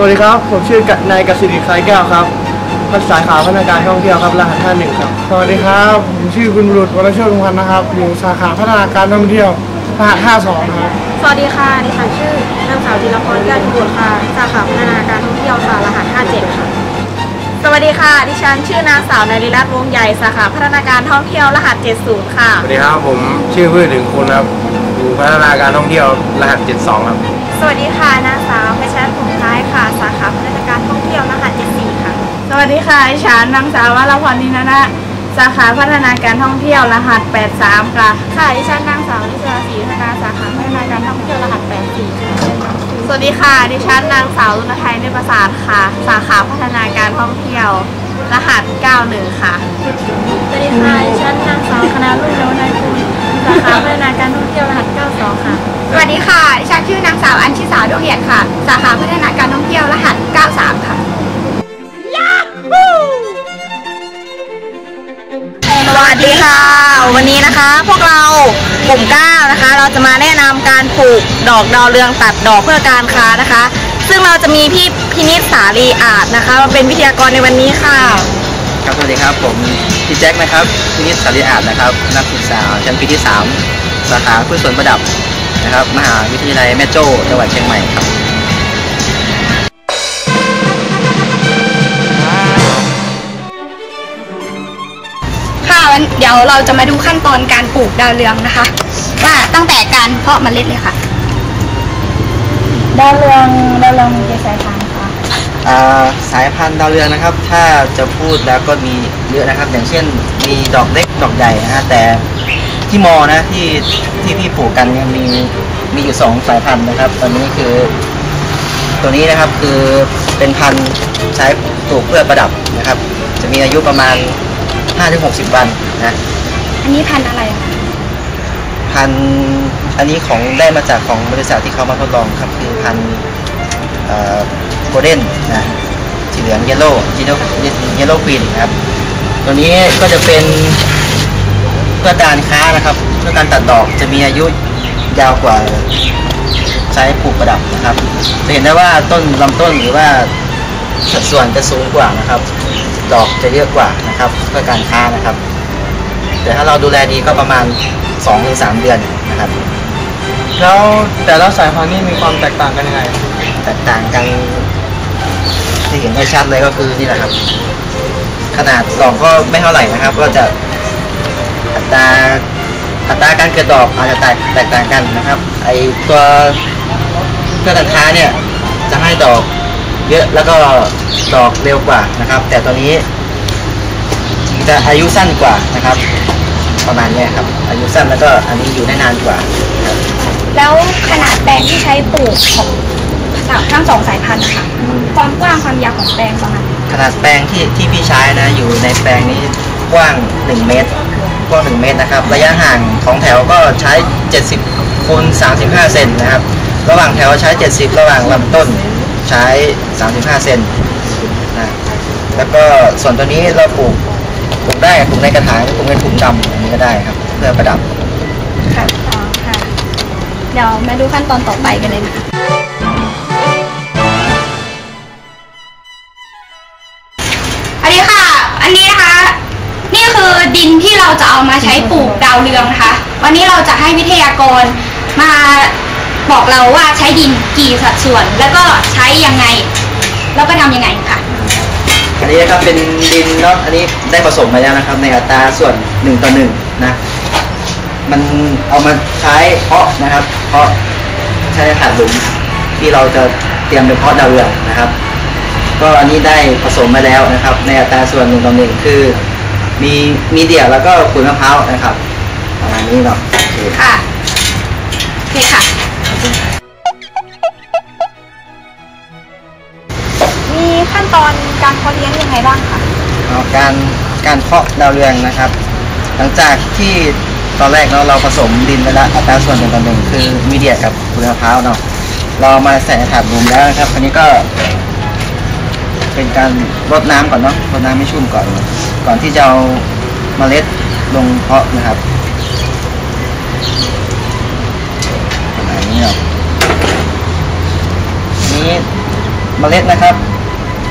วัสดีครับ ผมชื่อ นายกสิริคล้ายแก้วครับภาษาขาพัฒนาการท่องเที่ยวครับ รหัส51ครับ สวัสดีครับ ผมชื่อคุณบุรุษวรโชติพันธ์นะครับ อยู่สาขาพัฒนาการท่องเที่ยว รหัส52ครับ สวัสดีค่ะ ดิฉันชื่อนางสาวจิรพรแก้วพิบูลค่ะ สาขาพัฒนาการท่องเที่ยวค่ะ รหัส57ค่ะ สวัสดีค่ะ ดิฉันชื่อนางสาวนาริรัตน์วงใหญ่ สาขาพัฒนาการท่องเที่ยว รหัส70ค่ะ สวัสดีครับ ผมชื่อพืชถึงคุณครับ อยู่พัฒนาการท่องเที่ยว รหัส72ครับ สวัสดีค่ะ นางส ค่ะ สาขาพัฒนาการท่องเที่ยวรหัส74 ค่ะ สวัสดีค่ะดิฉันนางสาววรพรนินนะสาขาพัฒนาการท่องเที่ยวรหัส 83 ค่ะ ค่ะดิฉันนางสาวนิชราศรีพัฒนาสาขาพัฒนาการท่องเที่ยวรหัส 84 ค่ะ สวัสดีค่ะ ดิฉันนางสาวรุณไทยเนประสาทค่ะ สาขาพัฒนาการท่องเที่ยว รหัส 91 ค่ะ สวัสดีค่ะ ดิฉันนางสาวคณะรุ่งเรืองนายคุณสาขาพัฒนาการท่องเที่ยวรหัส 92 ค่ะ สวัสดีค่ะดิฉันชื่อนางสาวอัญชิสาดวงเหียดค่ะ สาขาพัฒนาการท่องเที่ยวรหัส 93 ค่ะสวัสดีค่ะ วันนี้นะคะ พวกเรากลุ่ม 9 นะคะ เราจะมาแนะนำการปลูกดอกดาวเรืองตัดดอกเพื่อการค้านะคะ ซึ่งเราจะมีพี่พินิษสาลีอาจนะคะมาเป็นวิทยากรในวันนี้ค่ะ ครับสวัสดีครับผมพี่แจ็คนะครับพินิจสารีอาจนะครับ นักศึกษาชั้นปีที่ 3 สาขาพืชสวนประดับ นะครับ มหาวิทยาลัยแม่โจ้จังหวัดเชียงใหม่ครับค่ะวันเดี๋ยวเราจะมาดูขั้นตอนการปลูกดาวเรืองนะคะ ว่าตั้งแต่การเพาะเมล็ดเลยค่ะ ดาวเรืองดาวเรืองมีกี่สายพันธุ์คะอ่าสายพันธุ์ดาวเรืองนะครับ ถ้าจะพูดแล้วก็มีเยอะนะครับ อย่างเช่นมีดอกเล็กดอกใหญ่นะฮะแต่ ที่มอนะที่ที่พี่ปลูกกันเนี่ยมีมีอยู่สองสายพันธุ์นะครับ ตอนนี้คือ ตัวนี้นะครับคือเป็นพันธุ์ใช้ปลูกเพื่อประดับนะครับ จะมีอายุประมาณ 5-60 วันนะอันนี้พันธุ์อะไรคะพันธุ์อันนี้ของได้มาจากของบริษัทที่เขามาทดลองครับ คือพันธุ์โกลเด้นนะสีเหลืองเยลโล่เยลโล่เยลโล่ควีนครับตัวนี้ก็จะเป็น เพื่อการค้านะครับเพื่อการตัดดอกจะมีอายุยาวกว่าใช้ปลูกประดับนะครับจะเห็นได้ว่าต้นลำต้นหรือว่าสัดส่วนจะสูงกว่านะครับ ดอกจะเยอะกว่านะครับเพื่อการค้านะครับ แต่ถ้าเราดูแลดีก็ประมาณ2-3เดือนนะครับ แล้วแต่ละสายพันธุ์นี่มีความแตกต่างกันยังไง แตกต่างกันที่เห็นได้ชัดเลยก็คือนี่แหละครับ ขนาดดอกก็ไม่เท่าไหร่นะครับ ก็จะ อัตราอัตราการเกิดดอกอาจจะแตกแตกต่างกันนะครับ ไอตัวเพื่อการค้าเนี่ยจะให้ดอกเยอะแล้วก็ดอกเร็วกว่านะครับ แต่ตัวนี้จะอายุสั้นกว่านะครับ ประมาณเนี้ยครับ อายุสั้นแล้วก็อันนี้อยู่ได้นานกว่าครับแล้วขนาดแปลงที่ใช้ปลูกของทั้งสองสายพันธุ์นะคะความกว้างความยาวของแปลงประมาณขนาดแปลงที่ที่พี่ใช้นะอยู่ในแปลงนี้กว้าง 1 เมตร กว้าง1เมตรนะครับ ระยะห่างของแถวก็ใช้ 70คูณ35 เซนนะครับ ระหว่างแถวใช้ 70 ระหว่างลำต้นใช้ 35 เซนนะแล้วก็ส่วนตัวนี้เราปลูกปลูกได้ปลูกในกระถางปลูกในถุงดำอย่างนี้ก็ได้ครับ เพื่อประดับค่ะอ๋อค่ะ เดี๋ยวมาดูขั้นตอนต่อไปกันเลยนะคะ คือดินที่เราจะเอามาใช้ปลูกดาวเรืองนะคะ วันนี้เราจะให้วิทยากรมาบอกเราว่าใช้ดินกี่สัดส่วน แล้วก็ใช้ยังไง แล้วก็ทำยังไงค่ะ อันนี้นะครับเป็นดินเนาะอันนี้ได้ผสมมาแล้วนะครับ ในอัตราส่วน1ต่อ1นะมันเอามาใช้เพาะนะครับเพาะใช้ถาดหลุมที่เราจะเตรียมไปเพาะดาวเรืองนะครับ ก็อันนี้ได้ผสมมาแล้วนะครับ ในอัตราส่วน1ต่อ1คือ มีมีเดี่ยวแล้วก็ขุยมะพร้าวนะครับ ประมาณนี้เนาะโอเคค่ะโอเคค่ะมีขั้นตอนการเพาะเลี้ยงยังไงบ้างคะเอาการการเพาะดาวเรืองนะครับ หลังจากที่ตอนแรกเนาะเราผสมดินไปแล้วอัตราส่วนหนึ่งต่อหนึ่งคือมีเดียกับขุยมะพร้าวเนาะเราเอามาใส่ในถาดรวมแล้วนะครับอันนี้ก็ เป็นการรดน้ำก่อนเนาะรดน้ำให้ชุ่มก่อน ก่อนที่จะเอาเมล็ดลงเพาะนะครับประมาณนี้เนาะนี้เมล็ดนะครับ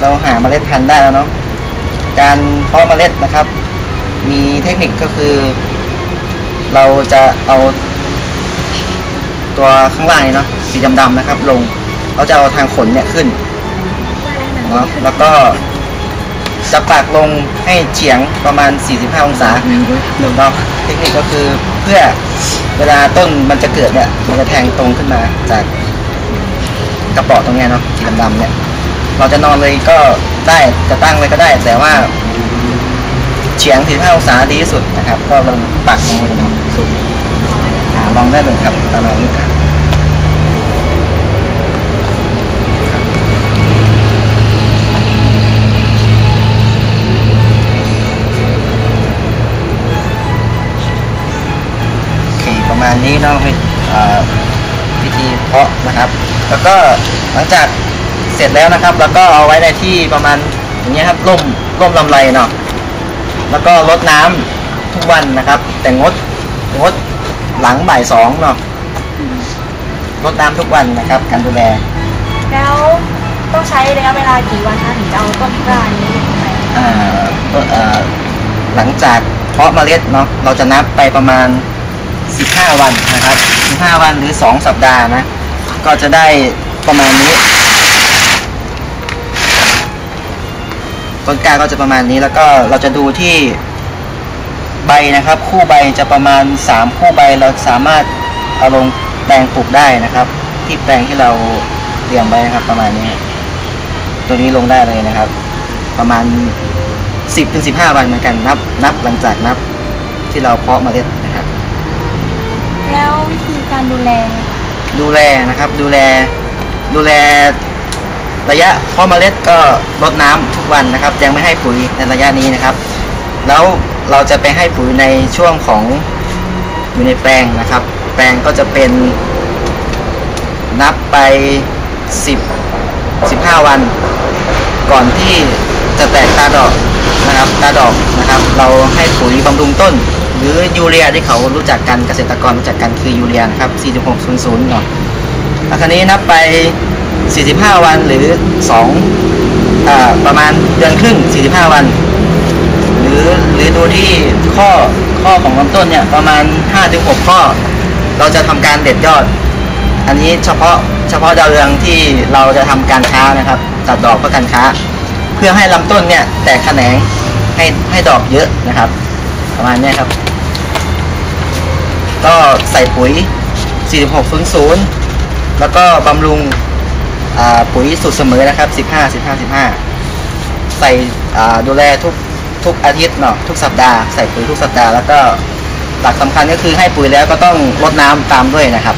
เราหาเมล็ดพันธุ์ได้แล้วเนาะการเพาะเมล็ดนะครับ มีเทคนิคก็คือ เราจะเอาตัวข้างล่างเนาะสีดำๆนะครับ ลงเราจะเอาทางขนเนี่ยขึ้นเนาะแล้วก็ จะปากลงให้เฉียงประมาณ 45 องศาหนึ่งเนาะเทคนิคก็คือเพื่อเวลาต้นมันจะเกิดเนี่ยมันจะแทงตรงขึ้นมาจากกระป๋อตรงเนี้ยเนาะสีดำๆเนี่ย เราจะนอนเลยก็ได้จะตั้งเลยก็ได้ แต่ว่าเฉียง 45 องศาดีที่สุดนะครับ ก็ลงปักลงเลยเนาะสุดลองได้เลยครับประมนี้ นี้เนาะให้อ่าวิธีเพาะนะครับ แล้วก็หลังจากเสร็จแล้วนะครับ แล้วก็เอาไว้ในที่ประมาณอย่างเงี้ยครับร่มร่มลำไรเนาะแล้วก็รดน้ำทุกวันนะครับ แต่งดงดหลังบ่ายสองเนาะรดน้ำทุกวันนะครับ การดูแล แล้วต้องใช้ระยะเวลากี่วันคะถึงจะเอาต้นกล้านี้ไปอ่าต้นอ่าหลังจากเพาะเมล็ดเนาะเราจะนับไปประมาณ 15 วันนะครับ 15 วันหรือ 2 สัปดาห์นะ ก็จะได้ประมาณนี้ ต้นกล้าก็จะประมาณนี้แล้วก็เราจะดูที่ใบนะครับ คู่ใบจะประมาณ 3 คู่ใบเราสามารถเอาลงแปลงปลูกได้นะครับ ที่แปลงที่เราเตรียมไว้นะครับ ประมาณนี้ ตัวนี้ลงได้เลยนะครับ ประมาณ 10ถึง15 วันเหมือนกันนับ นับหลังจากนับที่เราเพาะเมล็ดนะครับแล้ วิธีการดูแล ดูแลนะครับดูแลดูแลระยะเพาะเมล็ดก็รดน้ำทุกวันนะครับ ยังไม่ให้ปุ๋ยในระยะนี้นะครับ แล้วเราจะไปให้ปุ๋ยในช่วงของอยู่ในแปลงนะครับ แปลงก็จะเป็นนับไป 10 15 วัน ก่อนที่จะแตกตาดอกนะครับตาดอกนะครับ เราให้ปุ๋ยบำรุงต้น หรือยูเรียที่เขารู้จักกันเกษตรกรรู้จักกันคือยูเรียนะครับ 4600เนาะแล้วคราวนี้นับไป 45 วันหรือ2อ่าประมาณเดือนครึ่ง 45 วัน หรือหรือดูที่ข้อข้อของลำต้นเนี่ยประมาณ 5-6 ข้อ เราจะทำการเด็ดยอด อันนี้เฉพาะเฉพาะดาวเรืองที่เราจะทำการค้านะครับตัดดอกเพื่อการค้า เพื่อให้ลำต้นเนี่ยแตกแขนงให้ให้ดอกเยอะนะครับ ประมาณนี้ครับ ก็ใส่ปุ๋ย 4600 แล้วก็บำรุงปุ๋ยสูตรเสมอนะครับ 15 15 15 ใส่ดูแลทุกทุกอาทิตย์เนาะทุกสัปดาห์ใส่ปุ๋ยทุกสัปดาห์แล้วก็หลักสำคัญก็คือให้ปุ๋ยแล้วก็ต้องรดน้ำตามด้วยนะครับ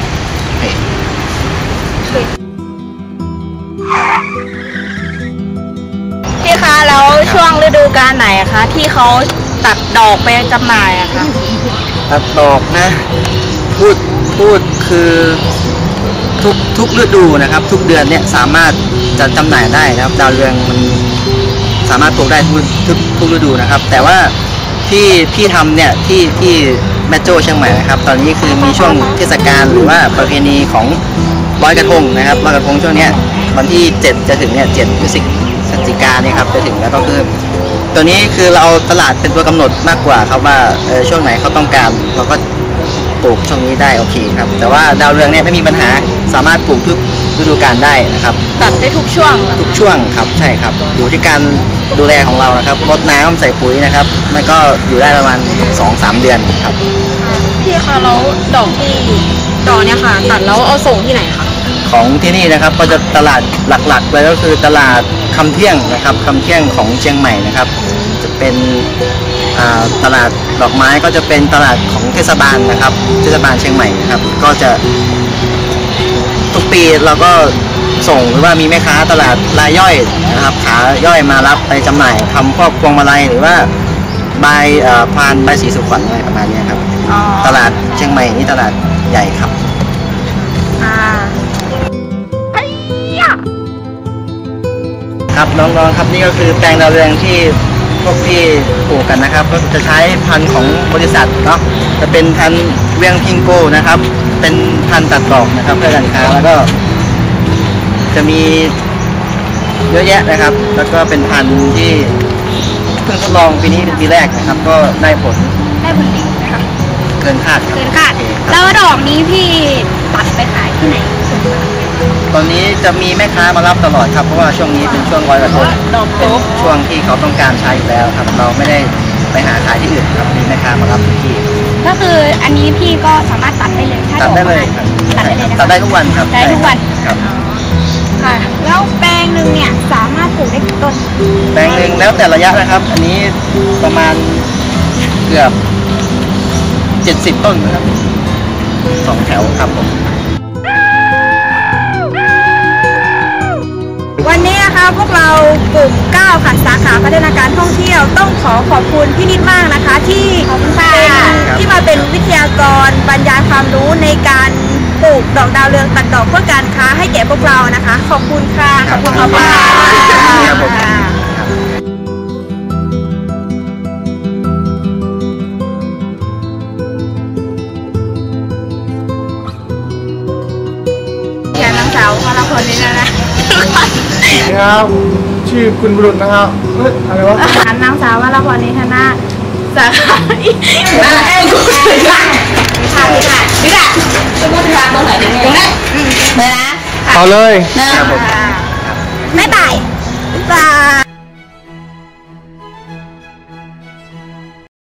พี่คะแล้วช่วงฤดูกาลไหนคะที่เขา ตัดดอกไปจำหน่ายอะคะตัดดอกนะ พูดพูดคือทุกทุกฤดูนะครับ ทุกเดือนเนี่ยสามารถจะจำหน่ายได้นะครับ ดาวเรืองมันสามารถปลูกได้ทุกทุกทุกฤดูนะครับ แต่ว่าที่พี่ทำเนี่ยที่ที่แม่โจ้เชียงใหม่นะครับ ตอนนี้คือมีช่วงเทศกาลหรือว่าประเพณีของร้อยกระทงนะครับร้อยกระทงช่วงเนี้ยวันที่ 7 จะถึงเนี่ยเจ็ดพฤศจิกาเนี่ยครับจะถึงแล้วก็คือ ตัวนี้คือเราเอาตลาดเป็นตัวกำหนดมากกว่าครับว่าเออช่วงไหนเขาต้องการเราก็ปลูกช่วงนี้ได้โอเคครับ แต่ว่าดาวเรืองเนี่ยไม่มีปัญหาสามารถปลูกทุกฤดูกาลได้นะครับตัดได้ทุกช่วงเหรอทุกช่วงครับใช่ครับอยู่ที่การดูแลของเรานะครับรดน้ำใส่ปุ๋ยนะครับ มันก็อยู่ได้ประมาณ2-3 เดือนครับพี่คะแล้วดอกที่ดอกเนี่ยค่ะ ตัดแล้วเอาส่งที่ไหนคะ ของที่นี่นะครับก็จะตลาดหลักๆเลยก็คือตลาดคำเที่ยงนะครับคำเที่ยงของเชียงใหม่นะครับ จะเป็นอ่าตลาดดอกไม้ก็จะเป็นตลาดของเทศบาลนะครับ เทศบาลเชียงใหม่นะครับ ก็จะทุกปีเราก็ส่งหรือว่ามีแม่ค้าตลาดรายย่อยนะครับ ขาย่อยมารับไปจำหน่ายทำพวกพวงมาลัยหรือว่าใบเอ่อพานใบสีสุขวัญอะไรประมาณเนี้ยครับอ๋อตลาดเชียงใหม่นี่ตลาดใหญ่ครับ ครับน้องๆครับนี่ก็คือแปลงดาวเรืองที่พวกพี่ปลูกกันนะครับ ก็จะใช้พันธุ์ของบริษัทเนาะจะเป็นพันธุ์เวียงพิงโกนะครับ เป็นพันธุ์ตัดดอกนะครับ เพื่อการค้าแล้วก็ จะมีเยอะแยะนะครับ แล้วก็เป็นพันธุ์ที่เพิ่งทดลองปีนี้เป็นปีแรกนะครับ ก็ได้ผลได้ผลดีนะคะเกินคาดครับเกินคาดโอเคครับแล้วดอกนี้พี่ตัดไปขายที่ไหน ตอนนี้จะมีแม่ค้ามารับตลอดครับ เพราะว่าช่วงนี้เป็นช่วงลอยกระทงดอกเป็นโต๊ะช่วงที่เขาต้องการใช้อยู่แล้วครับ เราไม่ได้ไปหาขายที่อื่นครับมีแม่ค้ามารับทุกที่ ก็คืออันนี้พี่ก็สามารถตัดได้เลยถ้าตัดได้เลยดคอรักบมาตัดได้เลยนะคะตัดได้ทุกวันครับได้ทุกวันครับค่ะแล้วแปลงหนึ่งเนี่ยสามารถปลูกได้กี่ต้น แปลงหนึ่งแล้วแต่ระยะนะครับ อันนี้ประมาณเกือบเจ็ดสิบต้นนะครับสองแถวครับผม วันนี้นะคะพวกเรากลุ่ม9ค่ะสาขาพัฒนาการท่องเที่ยว ต้องขอขอบคุณพี่นิดมากนะคะ ที่ขอบคุณค่ะเป็นที่มาเป็นวิทยากรบรรยายความรู้ในการปลูกดอกดาวเรืองตัดดอกเพื่อการค้าให้แก่พวกเรานะคะ ขอบคุณค่ะขอบคุณค่ะ ครับ ชื่อคุณบุรุษนะครับเอ้ยอะไรวะนางสาวมาลาพรนิธนาสาขามาเอ้ยคุณค่ะค่ะค่ะนี่ค่ะจะพูดทางตรงไหนตรงนี้เลยนะเอาเลยหนึ่งไม่ตายบ๊ายบาย